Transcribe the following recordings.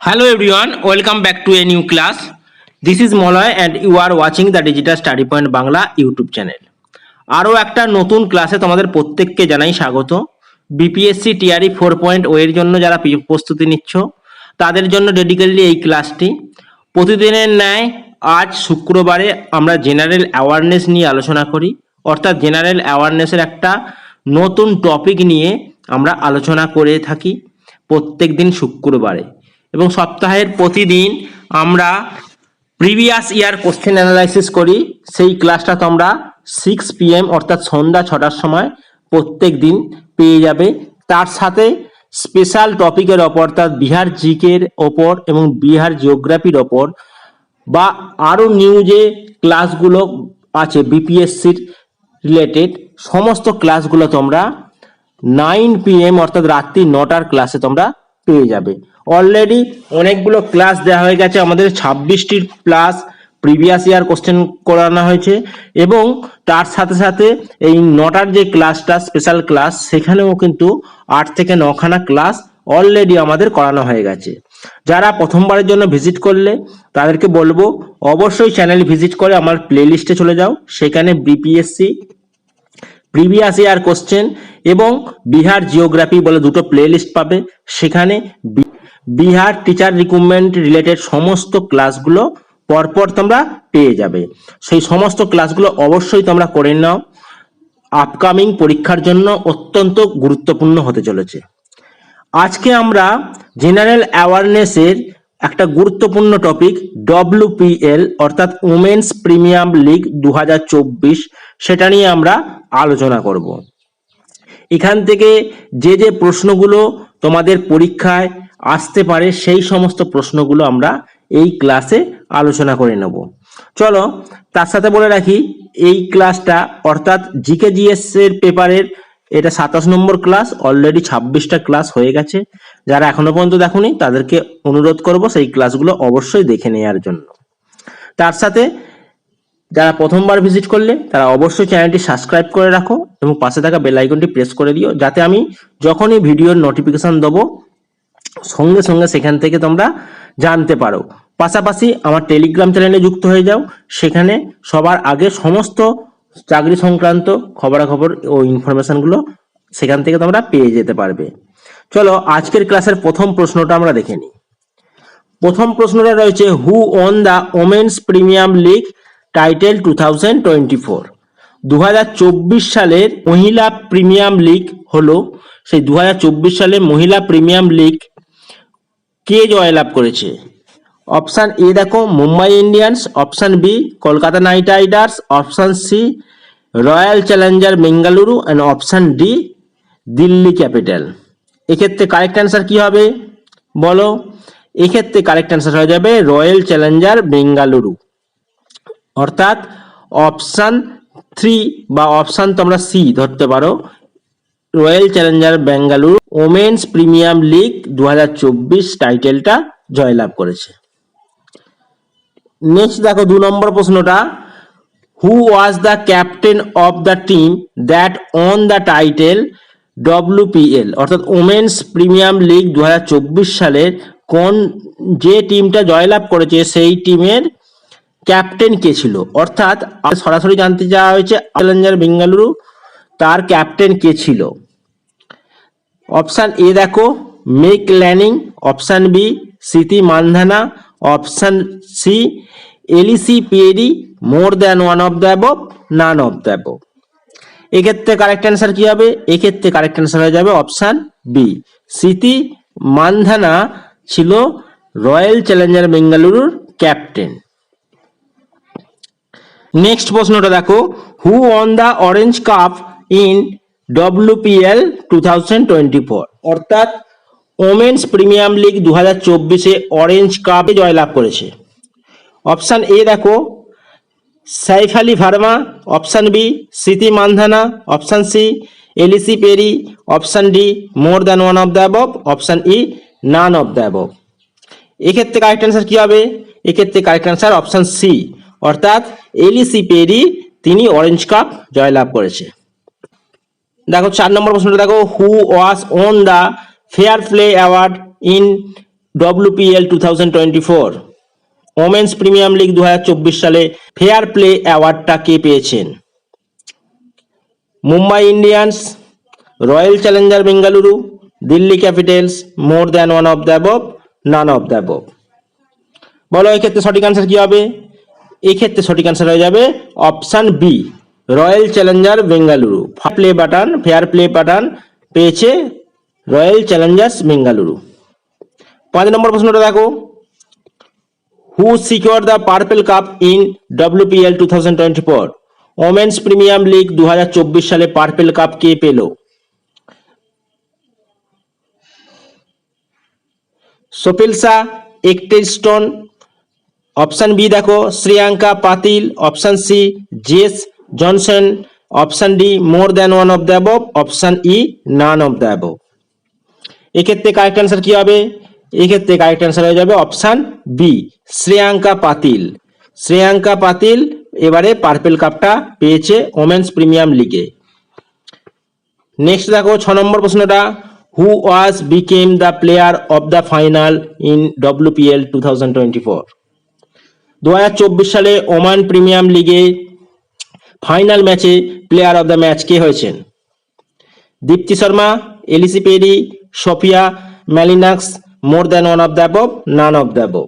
Hello everyone, welcome back to a new class. This is Molay and you are watching the Digital Study Point Bangla YouTube channel. আরও একটা নতুন ক্লাসে তোমাদের প্রত্যেককে জানাই স্বাগত BPSC TRE four point o এর জন্য যারা প্রস্তুতি নিচ্ছ তাদের জন্য ডেডিকেটলি এই ক্লাসটি প্রতিদিনের ন্যায় আজ শুক্রবারে আমরা জেনারেল অ্যাওয়ারনেস নিয়ে আলোচনা করি অর্থাৎ জেনারেল অ্যাওয়ারনেসের একটা নতুন টপিক নিয়ে আমরা আলোচনা করে থাকি প্রত্যেক দিন শুক্রবারে এবং সপ্তাহের প্রতিদিন আমরা প্রিভিয়াস ইয়ার কোশ্চেন অ্যানালাইসিস করি। সেই ক্লাসটা তোমরা সিক্স পিএম অর্থাৎ সন্ধ্যা ছটার সময় প্রত্যেক দিন পেয়ে যাবে। তার সাথে স্পেশাল টপিকের ওপর, অর্থাৎ বিহার জিকের ওপর এবং বিহার জিওগ্রাফির ওপর বা আরও নিউ যে ক্লাসগুলো আছে বিপিএসসির রিলেটেড সমস্ত ক্লাসগুলো তোমরা নাইন পিএম অর্থাৎ রাত্রি নটার ক্লাসে তোমরা পেয়ে যাবে। অলরেডি অনেকগুলো ক্লাস দেওয়া হয়ে গেছে। আমাদের ছাব্বিশটির প্লাস প্রিভিয়াস ইয়ার কোশ্চেন করানো হয়েছে এবং তার সাথে সাথে এই নটার যে ক্লাসটা স্পেশাল ক্লাস সেখানেও কিন্তু আট থেকে নখানা ক্লাস অলরেডি আমাদের করানো হয়ে গেছে। যারা প্রথমবারের জন্য ভিজিট করলে, তাদেরকে বলব, অবশ্যই চ্যানেল ভিজিট করে আমার প্লেলিস্টে চলে যাও। সেখানে বিপিএসসি প্রিভিয়াস ইয়ার কোশ্চেন এবং বিহার জিওগ্রাফি বলে দুটো প্লেলিস্ট পাবে। সেখানে বিহার টিচার রিক্রুটমেন্ট রিলেটেড সমস্ত ক্লাসগুলো পরপর তোমরা পেয়ে যাবে। সেই সমস্ত ক্লাসগুলো অবশ্যই তোমরা করে নাও। আপকামিং পরীক্ষার জন্য অত্যন্ত গুরুত্বপূর্ণ হতে চলেছে। আজকে আমরা জেনারেল অ্যাওয়ারনেসের একটা গুরুত্বপূর্ণ টপিক ডব্লিউপিএল অর্থাৎ উমেন্স প্রিমিয়াম লিগ দু সেটা নিয়ে আমরা আলোচনা করব। এখান থেকে যে যে প্রশ্নগুলো তোমাদের পরীক্ষায় আসতে পারে, সেই সমস্ত প্রশ্নগুলো আমরা এই ক্লাসে আলোচনা করে নেব। চলো, তার সাথে বলে রাখি, এই ক্লাসটা অর্থাৎ জিকে জিএস এর পেপারের এটা সাতাশ নম্বর ক্লাস অলরেডি ছাব্বিশটা ক্লাস হয়ে গেছে। যারা এখনও পর্যন্ত দেখোনি, তাদেরকে অনুরোধ করব সেই ক্লাসগুলো অবশ্যই দেখে নেওয়ার জন্য। তার সাথে যারা প্রথমবার ভিজিট করলে, তারা অবশ্যই চ্যানেলটি সাবস্ক্রাইব করে রাখো এবং পাশে থাকা বেল আইকনটি প্রেস করে দিও, যাতে আমি যখনই ভিডিওর নোটিফিকেশন দেবো, সঙ্গে সঙ্গে সেখান থেকে তোমরা জানতে পারো। পাশাপাশি আমার টেলিগ্রাম চ্যানেলে যুক্ত হয়ে যাও, সেখানে সবার আগে সমস্ত চাকরি সংক্রান্ত খবরাখবর ও ইনফরমেশনগুলো সেখান থেকে তোমরা পেয়ে যেতে পারবে। চলো, আজকের ক্লাসের প্রথম প্রশ্নটা আমরা দেখে নিই। প্রথম প্রশ্নটা রয়েছে who won the women's premier league title two thousand twenty four দু হাজার চব্বিশ সালের মহিলা প্রিমিয়াম লিগ হলো, সেই দু হাজার চব্বিশ সালে মহিলা প্রিমিয়াম লিগ কে জয়লাভ করেছে? অপশান এ দেখো, Mumbai Indians, option B, Kolkata knight riders, option C royal challenger Bengaluru and option D Delhi capital এক্ষেত্রে কারেক্ট অ্যান্সার কি হবে? বলো। এক্ষেত্রে কারেক্ট অ্যান্সার হয়ে যাবে রয়্যাল চ্যালেঞ্জার বেঙ্গালুরু অর্থাৎ অপশান থ্রি বা অপশান তোমরা সি ধরতে পারো। Royal challenger Bengaluru women's premier league দু হাজার চব্বিশ টাইটেলটা জয়লাভ করেছে। নেক্সট দেখো দু নম্বর প্রশ্নটা। Who was the captain of the team that won the title WPL অর্থাৎ ওমেন্স প্রিমিয়াম লিগ দু হাজার চব্বিশ সালের কোন যে টিমটা জয়লাভ করেছে, সেই টিমের ক্যাপ্টেন কে ছিল? অর্থাৎ সরাসরি জানতে চাওয়া হয়েছে চ্যালেঞ্জার বেঙ্গালুরু, তার ক্যাপ্টেন কে ছিল? অপশান এ দেখো, make Lanning, option B, Smriti Mandhana, option C Ellyse Perry more than one of the above, none of the above. এক্ষেত্রে কারেক্ট অ্যান্সার কি হবে? এক্ষেত্রে কারেক্ট অ্যান্সার হয়ে যাবে অপশান বি স্মৃতি মানধানা ছিল রয়্যাল চ্যালেঞ্জার বেঙ্গালুরুর ক্যাপ্টেন। নেক্সট প্রশ্নটা দেখো। Who won the orange cap in WPL two thousand twenty four. অর্থাৎ ওমেন্স প্রিমিয়াম লিগ দু হাজার চব্বিশে অরেঞ্জ কাপে জয়লাভ করেছে। অপশান এ দেখো, Saif Ali Verma, option B Smriti Mandhana, option C Ellyse Perry, option D more than one of the above, option E none of the above. এক্ষেত্রে correct answer কি হবে? এক্ষেত্রে কারেক্ট অ্যান্সার অপশন সি। অর্থাৎ Ellyse Perry, তিনি orange cup জয়লাভ করেছে। দেখো, চার নম্বর প্রশ্নটা দেখো who was won the fair play award in WPL two thousand twenty four women's premier league দু হাজার চব্বিশ সালে ফেয়ার প্লে অ্যাওয়ার্ডটা কে পেয়েছেন? Mumbai Indians, royal challenger Bengaluru, Delhi capitals, more than one of the above, none of the বলো, এক্ষেত্রে সঠিক আনসার কি হবে? এক্ষেত্রে সঠিক আনসার হয়ে যাবে option B royal challenger Bengaluru. Play button fair play button পেয়েছে রয়্যাল চ্যালেঞ্জার্স বেঙ্গালুরু। পাঁচ নম্বর প্রশ্নটা দেখো। Purple cap in WPL two thousand twenty four women's premier league দু সালে পার্পেল কাপ কে পেল? সোপেলসা একটেস্টন অপশন বি দেখো Shreyanka Patil option C Jess Jonassen option D more than one of the option E none of the এক্ষেত্রে correct answer কি হবে? এক্ষেত্রে correct answer হয়ে যাবে অপশান বি শ্রেয়াঙ্কা পাতিল। শ্রেয়াঙ্কা পাতিল এবারে পার্পেল কাপটা পেয়েছে ওমেন্স প্রিমিয়াম লিগে নেক্সট দেখো ছ নম্বর প্রশ্নটা who was became the player of the final in WPL two thousand twenty four দু হাজার চব্বিশ সালে ওমান প্রিমিয়াম লিগে ফাইনাল ম্যাচে প্লেয়ার অফ দ্য ম্যাচ কে হয়েছেন? Deepti Sharma, Ellyse Perry, Sophia Molineux more than one of the above none of the above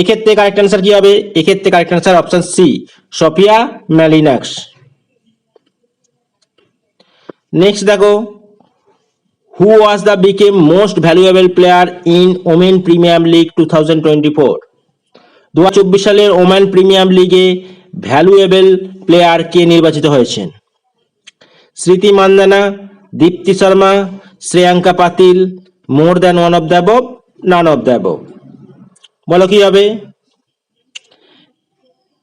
এক্ষেত্রে correct answer কি হবে? এক্ষেত্রে correct answer option C Sophia Molineux next দেখো who was the became most valuable player in women premier league two thousand twenty four দু চব্বিশ সালের women premium লিগে valuable player কে নির্বাচিত হয়েছেন? Smriti Mandhana, Deepti Sharma Shreyanka Patil, more than one of the none of the বলো কি হবে?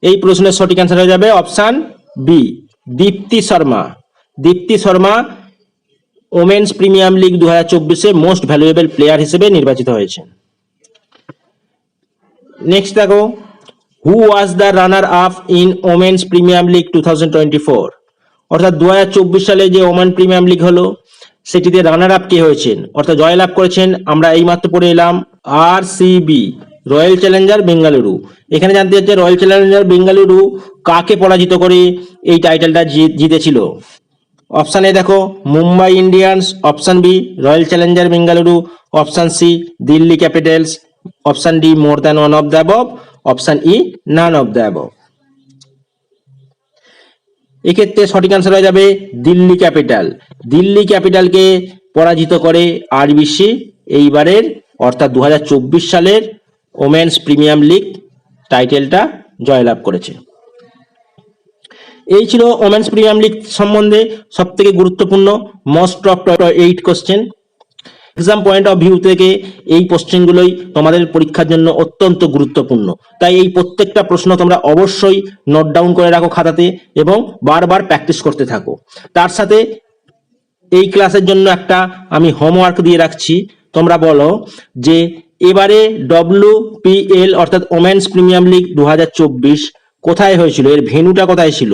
এই প্রশ্নের সঠিক অ্যান্সার হয়ে যাবে option B Deepti Sharma. Deepti Sharma women's premier league দু হাজার চব্বিশে মোস্ট ভ্যালুয়েবল প্লেয়ার হিসেবে নির্বাচিত হয়েছেন। নেক্সট দেখো who was the runner up in women's premier league two thousand twenty four অর্থাৎ দু হাজার চব্বিশ সালে যে ওমান প্রিমিয়াম লিগ হলো সেটিতে রানার আপ কে হয়েছেন? অর্থাৎ জয়লাভ করেছেন, আমরা এইমাত্র পড়ে এলাম R CB royal challenger Bengaluru এখানে জানতে চাচ্ছে রয়্যাল চ্যালেঞ্জার বেঙ্গালুরু কাকে পরাজিত করে এই টাইটেলটা জিতেছিল? অপশান এ দেখো Mumbai Indians option B royal challenger Bengaluru option C Delhi capitals option D more than one of the above option E none of the above এক্ষেত্রে সঠিক আনসার হয়ে যাবে দিল্লি ক্যাপিটাল। দিল্লি ক্যাপিটালকে পরাজিত করে আরবিসি এইবারের, অর্থাৎ দু হাজার চব্বিশ সালের ওমেন্স প্রিমিয়াম লিগ টাইটেলটা জয়লাভ করেছে। এই ছিল ওমেন্স প্রিমিয়াম লিগ সম্বন্ধে সব থেকে গুরুত্বপূর্ণ most of eight question exam point of view থেকে এই কোশ্চেনগুলোই তোমাদের পরীক্ষার জন্য অত্যন্ত গুরুত্বপূর্ণ। তাই এই প্রত্যেকটা প্রশ্ন তোমরা অবশ্যই নোট ডাউন করে রাখো খাতাতে এবং বারবার প্র্যাকটিস করতে থাকো। তার সাথে এই ক্লাসের জন্য একটা আমি হোমওয়ার্ক দিয়ে রাখছি। তোমরা বলো যে এবারে ডব্লিউ পিএল অর্থাৎ ওমেন্স প্রিমিয়াম লিগ দু হাজার চব্বিশ কোথায় হয়েছিল? এর ভেন্যুটা কোথায় ছিল?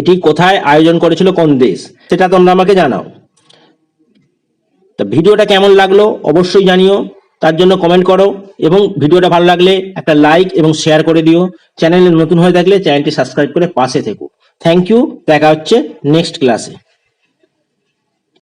এটি কোথায় আয়োজন করেছিল? কোন দেশ? সেটা তোমরা আমাকে জানাও। তা ভিডিওটা কেমন লাগল অবশ্যই জানিও, তার জন্য কমেন্ট করো, এবং ভিডিওটা ভালো লাগলে একটা লাইক এবং শেয়ার করে দিও। চ্যানেলে নতুন হয়ে থাকলে চ্যানেলটি সাবস্ক্রাইব করে পাশে থেকো। থ্যাংক ইউ দেখা হচ্ছে নেক্সট ক্লাসে